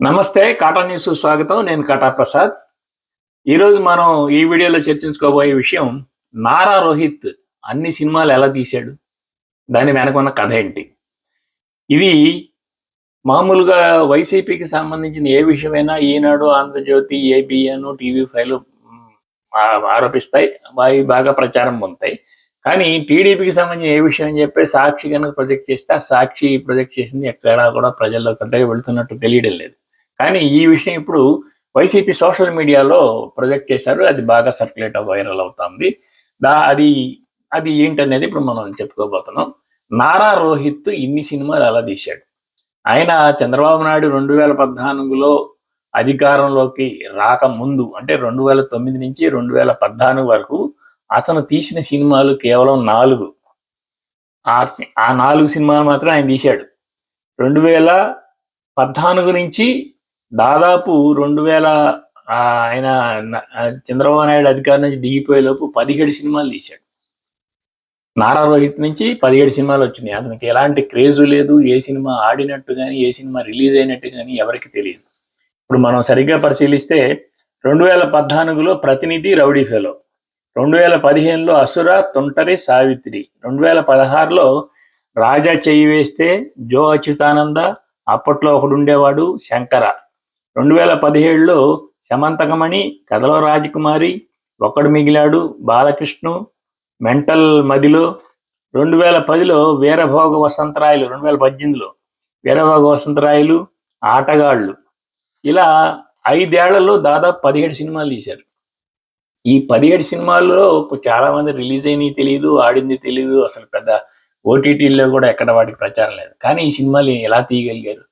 నమస్తే కాటా న్యూస్ స్వాగతం. నేను కాటా ప్రసాద్. ఈరోజు మనం ఈ వీడియోలో చర్చించుకోబోయే విషయం నారా రోహిత్ అన్ని సినిమాలు ఎలా తీశాడు? దాని వెనక ఉన్న కథ ఏంటి? ఇది మామూలుగా వైసీపీకి సంబంధించిన ఏ విషయమైనా Eenadu Andhrajyothy ABN TV five ఆరోపిస్తాయి. అవి బాగా ప్రచారం పొందుతాయి. కానీ టీడీపీకి సంబంధించిన ఏ విషయం అని చెప్పి సాక్షి కనుక ప్రొజెక్ట్ చేస్తే ఆ సాక్షి ప్రొజెక్ట్ చేసింది ఎక్కడా కూడా ప్రజల్లో పెద్దగా వెళుతున్నట్టు తెలియడం లేదు. కానీ ఈ విషయం ఇప్పుడు వైసీపీ సోషల్ మీడియాలో ప్రొజెక్ట్ చేశారు. అది బాగా సర్క్యులేట్ వైరల్ అవుతుంది. దా అది అది ఏంటనేది ఇప్పుడు మనం చెప్పుకోబోతున్నాం. నారా రోహిత్ ఇన్ని సినిమాలు అలా తీశాడు. ఆయన చంద్రబాబు నాయుడు రెండు వేల పద్నాలుగులో అధికారంలోకి రాకముందు అంటే రెండు వేల తొమ్మిది నుంచి రెండు వేల పద్నాలుగు వరకు అతను తీసిన సినిమాలు కేవలం నాలుగు. ఆ ఆ నాలుగు సినిమాలు మాత్రం ఆయన తీశాడు. రెండు వేల పద్నాలుగు నుంచి దాదాపు రెండు వేల ఆయన చంద్రబాబు నాయుడు అధికారం నుంచి దిగిపోయే లోపు పదిహేడు సినిమాలు తీశాడు. నారా రోహిత్ నుంచి పదిహేడు సినిమాలు వచ్చినాయి. అతనికి ఎలాంటి క్రేజు లేదు. ఏ సినిమా ఆడినట్టు కానీ ఏ సినిమా రిలీజ్ అయినట్టు కానీ ఎవరికి తెలియదు. ఇప్పుడు మనం సరిగ్గా పరిశీలిస్తే రెండు వేల పద్నాలుగులో ప్రతినిధి రౌడీ ఫెలో రెండు వేల పదిహేనులో అసుర తొంటరి సావిత్రి రెండు వేల పదహారులో రాజా చెయ్యి వేస్తే జో అచ్యుతానంద అప్పట్లో ఒకడు ఉండేవాడు శంకర. రెండు వేల పదిహేడులో శమంతకమణి కథలో రాజకుమారి ఒకడు మిగిలాడు బాలకృష్ణ మెంటల్ మదిలో. రెండు వేల పదిలో వీరభోగ వసంతరాయలు రెండు వేల పద్దెనిమిదిలో వీరభోగ వసంతరాయలు ఆటగాళ్ళు. ఇలా ఐదేళ్ళలో దాదాపు పదిహేడు సినిమాలు తీశారు. ఈ పదిహేడు సినిమాల్లో చాలా మంది రిలీజ్ అయినవి తెలియదు ఆడింది తెలియదు అసలు పెద్ద ఓటీటీల్లో కూడా ఎక్కడ వాటికి ప్రచారం లేదు. కానీ ఈ సినిమాలు ఎలా తీయగలిగారు?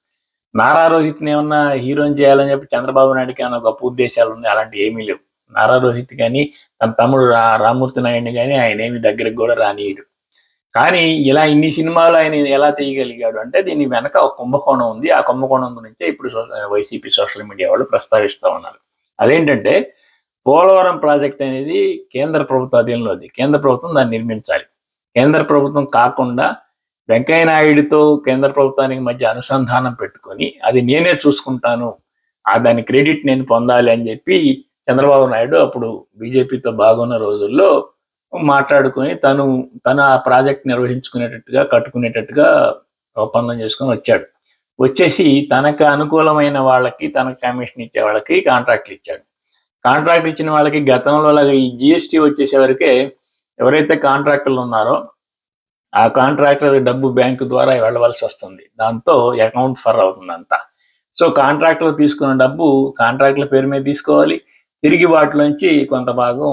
నారా రోహిత్ని ఏమన్నా హీరోయిన్ చేయాలని చెప్పి చంద్రబాబు నాయుడుకి ఏమన్నా గొప్ప ఉద్దేశాలు ఉన్నాయి? అలాంటి ఏమీ లేవు. నారా రోహిత్ కానీ తన తమ్ముడు రా రామూర్తి నాయుడిని కానీ ఆయన ఏమి దగ్గరికి కూడా రానియడు కానీ ఇలా ఇన్ని సినిమాలు ఆయన ఎలా తీయగలిగాడు అంటే దీని వెనక ఒక కుంభకోణం ఉంది. ఆ కుంభకోణం గురించే ఇప్పుడు వైసీపీ సోషల్ మీడియా వాళ్ళు ప్రస్తావిస్తూ ఉన్నారు. అదేంటంటే పోలవరం ప్రాజెక్ట్ అనేది కేంద్ర ప్రభుత్వ అధీనంలోది కేంద్ర ప్రభుత్వం దాన్ని నిర్మించాలి. కేంద్ర ప్రభుత్వం కాకుండా వెంకయ్య నాయుడితో కేంద్ర ప్రభుత్వానికి మధ్య అనుసంధానం పెట్టు పెట్టుకొని అది నేనే చూసుకుంటాను. ఆ దాని క్రెడిట్ నేను పొందాలి అని చెప్పి చంద్రబాబు నాయుడు అప్పుడు బీజేపీతో బాగున్న రోజుల్లో మాట్లాడుకొని తను తను ఆ ప్రాజెక్ట్ నిర్వహించుకునేటట్టుగా కట్టుకునేటట్టుగా ఒప్పందం చేసుకొని వచ్చాడు. వచ్చేసి తనకు అనుకూలమైన వాళ్ళకి తనకు కమిషన్ ఇచ్చే వాళ్ళకి కాంట్రాక్ట్లు ఇచ్చాడు. కాంట్రాక్ట్ ఇచ్చిన వాళ్ళకి గతంలో లాగా ఈ జిఎస్టీ వచ్చేసే వరకే ఎవరైతే కాంట్రాక్టర్లు ఉన్నారో ఆ కాంట్రాక్టర్ డబ్బు బ్యాంకు ద్వారా వెళ్ళవలసి వస్తుంది. దాంతో అకౌంట్ ఫర్ అవుతుంది అంతా సో కాంట్రాక్టర్ తీసుకున్న డబ్బు కాంట్రాక్ట్ల పేరు మీద తీసుకోవాలి. తిరిగి వాటిలోంచి కొంత భాగం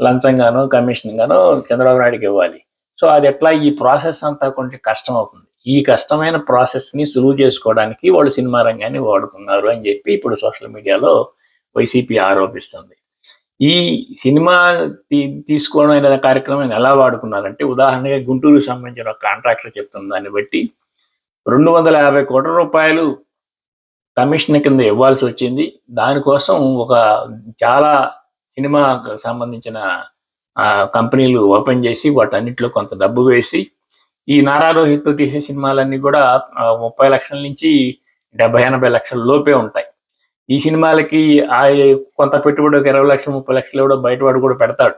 లంచంగానో కమిషన్గానో చంద్రబాబు నాయుడుకి ఇవ్వాలి. సో అది ఎట్లా? ఈ ప్రాసెస్ అంతా కొంచెం కష్టం అవుతుంది. ఈ కష్టమైన ప్రాసెస్ని సులువు చేసుకోవడానికి వాళ్ళు సినిమా రంగాన్ని వాడుకున్నారు అని చెప్పి ఇప్పుడు సోషల్ మీడియాలో వైసీపీ ఆరోపిస్తుంది. ఈ సినిమా తీ- తీసుకోవడం అనే కార్యక్రమం ఎలా వాడుకున్నారంటే ఉదాహరణగా గుంటూరుకు సంబంధించిన కాంట్రాక్టర్ చెప్తున్న దాన్ని బట్టి రెండు వందల యాభై కోట్ల రూపాయలు కమిషన్ కింద ఇవ్వాల్సి వచ్చింది. దానికోసం ఒక చాలా సినిమాకు సంబంధించిన ఆ, కంపెనీలు ఓపెన్ చేసి వాటన్నిటిలో కొంత డబ్బు వేసి ఈ నారా రోహిత్ తీసే సినిమాలన్నీ కూడా ముప్పై లక్షల నుంచి డెబ్బై ఎనభై లక్షల లోపే ఉంటాయి. ఈ సినిమాలకి ఆ కొంత పెట్టుబడి ఒక ఇరవై లక్షలు ముప్పై లక్షలు కూడా బయటవాడు కూడా పెడతాడు.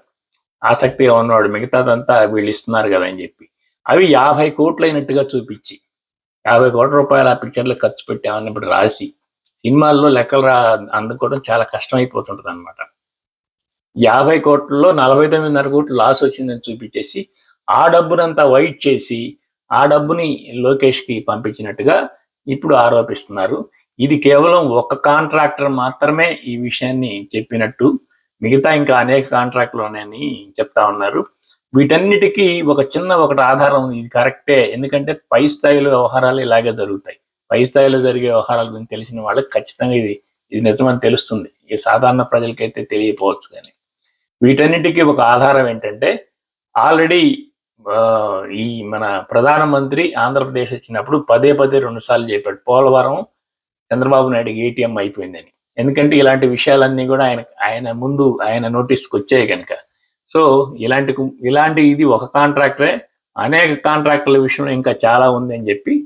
ఆసక్తిగా ఉన్నవాడు మిగతాదంతా వీళ్ళు ఇస్తున్నారు కదా అని చెప్పి. అవి యాభై కోట్లు అయినట్టుగా చూపించి యాభై కోట్ల రూపాయలు ఆ పిక్చర్లో ఖర్చు పెట్టామని ఇప్పుడు రాసి సినిమాల్లో లెక్కలు రా అందుకోవడం చాలా కష్టం అయిపోతుంటుంది అనమాట యాభై కోట్లలో నలభై తొమ్మిదిన్నర కోట్లు లాస్ వచ్చిందని చూపించేసి ఆ డబ్బునంతా వైట్ చేసి ఆ డబ్బుని లోకేష్కి పంపించినట్టుగా ఇప్పుడు ఆరోపిస్తున్నారు. ఇది కేవలం ఒక కాంట్రాక్టర్ మాత్రమే ఈ విషయాన్ని చెప్పినట్టు మిగతా ఇంకా అనేక కాంట్రాక్టులు ఉన్నాయని చెప్తా ఉన్నారు. వీటన్నిటికీ ఒక చిన్న ఒకటి ఆధారం ఉంది. ఇది కరెక్టే. ఎందుకంటే పై స్థాయిలో వ్యవహారాలు ఇలాగే జరుగుతాయి. పై స్థాయిలో జరిగే వ్యవహారాల గురించి తెలిసిన వాళ్ళకి ఖచ్చితంగా ఇది ఇది నిజమని తెలుస్తుంది. ఈ సాధారణ ప్రజలకైతే తెలియకపోవచ్చు కానీ. వీటన్నిటికీ ఒక ఆధారం ఏంటంటే ఆల్రెడీ ఈ మన ప్రధానమంత్రి ఆంధ్రప్రదేశ్ వచ్చినప్పుడు పదే పదే రెండు సార్లు చెప్పాడు. పోలవరం చంద్రబాబు నాయుడుకి ఏటీఎం అయిపోయిందని. ఎందుకంటే ఇలాంటి విషయాలన్నీ కూడా ఆయన ఆయన ముందు ఆయన నోటీస్కి వచ్చాయి కనుక. సో ఇలాంటి ఇలాంటి ఇది ఒక కాంట్రాక్టరే అనేక కాంట్రాక్టుల విషయంలో ఇంకా చాలా ఉంది అని చెప్పి